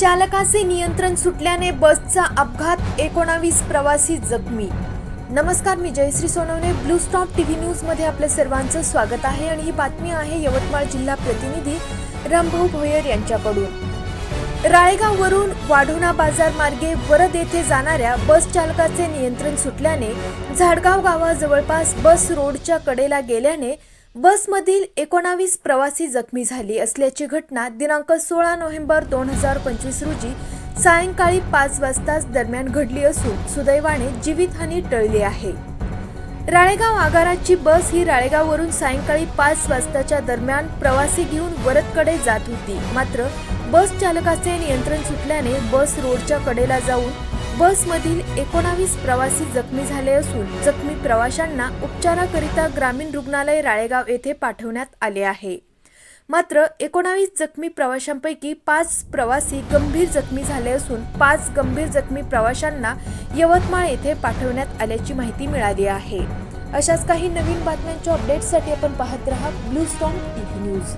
चालकाचे नियंत्रण सुटल्याने बसचा अपघात एकोणावीस प्रवासी जखमी. नमस्कार मी Jayashree Sonawane. Blue stop T V न्यूजमध्ये आपल्या सर्वांचं स्वागत आहे आणि ही बातमी आहे यवतमाळ जिल्हा प्रतिनिधी रामभाऊ भोयर यांच्याकडून. राळेगाववरून वाढोणा बाजार मार्गे वरद येथे जाणाऱ्या बस चालकाचे नियंत्रण सुटल्याने झाडगाव गावाजवळपास बस रोडच्या कडेला गेल्याने बसमधील एकोणावीस प्रवासी जखमी झाली असल्याची घटना दिनांक सोळा नोव्हेंबर दोन हजार पंचवीस रोजी सायंकाळी पाच वाजताच दरम्यान घडली असून सुदैवाने जीवितहानी टळली आहे. राळेगाव आगाराची बस ही राळेगाववरून सायंकाळी पाच वाजताच्या दरम्यान प्रवासी घेऊन वरदकडे जात होती. मात्र बस चालकाचे नियंत्रण सुटल्याने बस रोडच्या कडेला जाऊन बसमधील एकोणावीस प्रवासी जखमी झाले असून जखमी प्रवाशांना उपचाराकरिता ग्रामीण रुग्णालय राळेगाव येथे पाठवण्यात आले आहे. मात्र एकोणावीस जखमी प्रवाशांपैकी पाच प्रवासी गंभीर जखमी झाले असून पाच गंभीर जखमी प्रवाशांना यवतमाळ येथे पाठवण्यात आल्याची माहिती मिळाली आहे. अशाच काही नवीन बातम्यांच्या अपडेट्ससाठी आपण पाहत रहा ब्लू स्टॉम टीव्ही न्यूज.